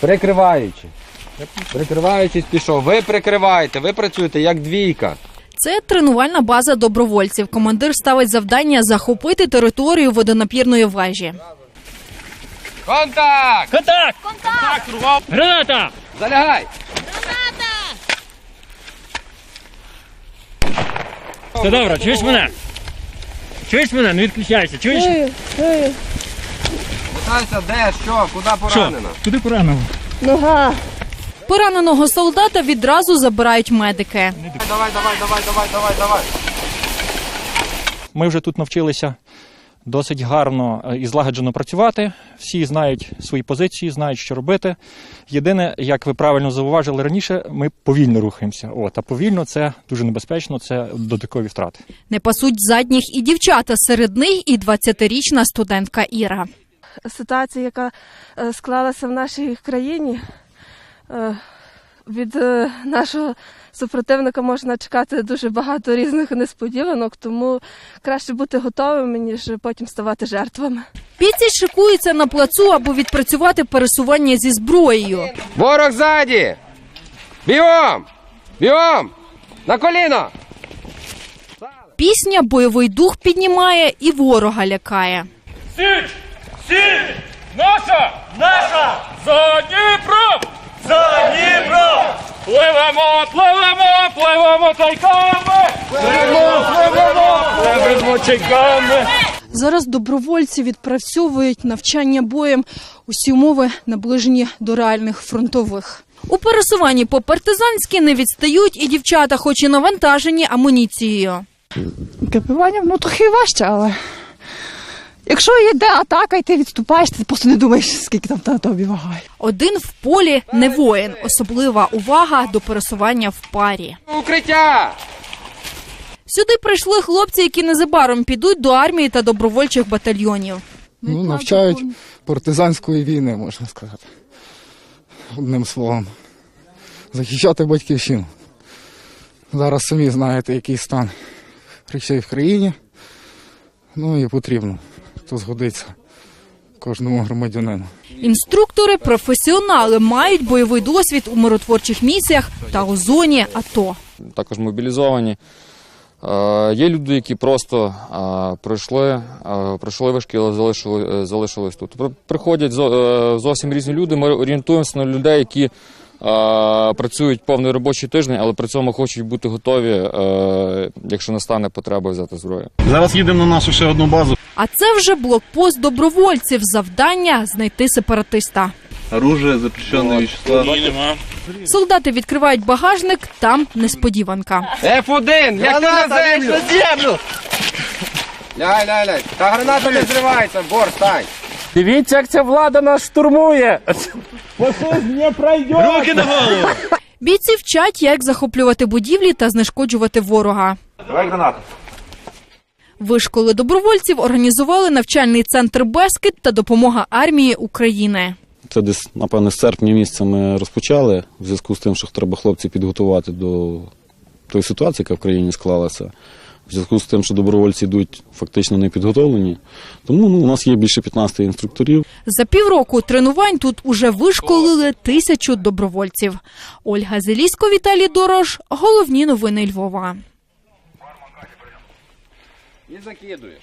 Прикриваючи. Прикриваючись, пішов. Ви прикриваєте, ви працюєте як двійка. Це тренувальна база добровольців. Командир ставить завдання захопити територію водонапірної вежі. Контакт! Контакт! Контакт! Граната! Залягай! Все добре, чуєш мене? Чуєш мене? Не відключайся, чуєш? Питайся, де, що, куди поранено? Куди поранив? Пораненого солдата відразу забирають медики. Давай, давай, давай, давай, давай, давай. Ми вже тут навчилися досить гарно е, і злагоджено працювати. Всі знають свої позиції, знають, що робити. Єдине, як ви правильно зауважили раніше, ми повільно рухаємося. От, а повільно це дуже небезпечно, це додаткові втрати. Не пасуть задніх і дівчата. Серед них і 20-річна студентка Іра. Ситуація, яка е, склалася в нашій країні, е, від е, нашого супротивника можна чекати дуже багато різних несподіванок, тому краще бути готовими, ніж потім ставати жертвами. Бійці шикуються на плацу, аби відпрацювати пересування зі зброєю. Ворог ззаді! Бігом! Бігом! На коліно! Пісня бойовий дух піднімає і ворога лякає. Січ! Січ! Наша! Наша! За Дніпро! За Дніпро! Пливемо, пливемо, пливемо чайками! Пливемо, пливемо, пливемо чайками! Зараз добровольці відпрацьовують навчання боєм усі умови наближені до реальних фронтових. У пересуванні по партизанськи не відстають і дівчата, хоч і навантажені амуніцією. Капівання, ну трохи важче, але якщо йде атака, і ти відступаєш, ти просто не думаєш, скільки там на тобі вагає. Один в полі не воїн. Особлива увага до пересування в парі. Укриття! Сюди прийшли хлопці, які незабаром підуть до армії та добровольчих батальйонів. Ну, навчають партизанської війни, можна сказати. Одним словом. Захищати батьківщину. Зараз самі знаєте, який стан речей в країні. Ну і потрібно. То згодиться кожному громадянину. Інструктори, професіонали мають бойовий досвід у миротворчих місіях та у зоні АТО. також мобілізовані. Е, Є люди, які просто е, пройшли, е, пройшли вишки, але залишили, залишились тут. При- Приходять зовсім різні люди. Ми орієнтуємося на людей, які працюють повний робочий тиждень, але при цьому хочуть бути готові, е, якщо настане потреба взяти зброю. Зараз їдемо на нашу ще одну базу. А це вже блокпост добровольців. Завдання знайти сепаратиста. Оружие, запрещенные вещества. Солдати відкривають багажник, там несподіванка. F1! Як на землю! На землю! Ляй, ляй, ляй. Та граната не зривається, бор, стань! Дивіться, як ця влада нас штурмує! Руки на голову! Бійці вчать, як захоплювати будівлі та знешкоджувати ворога. Давай гранату. Вишколи добровольців організували навчальний центр Бескид та допомога армії України. Це десь, напевне, з серпня місяця ми розпочали, в зв'язку з тим, що треба хлопців підготувати до тої ситуації, яка в країні склалася. В зв'язку з тим, що добровольці йдуть фактично не підготовлені. Тому ну, у нас є більше 15 інструкторів. За півроку тренувань тут уже вишколили тисячу добровольців. Ольга Зелісько, Віталій Дорож. Головні новини Львова. І закидуєш.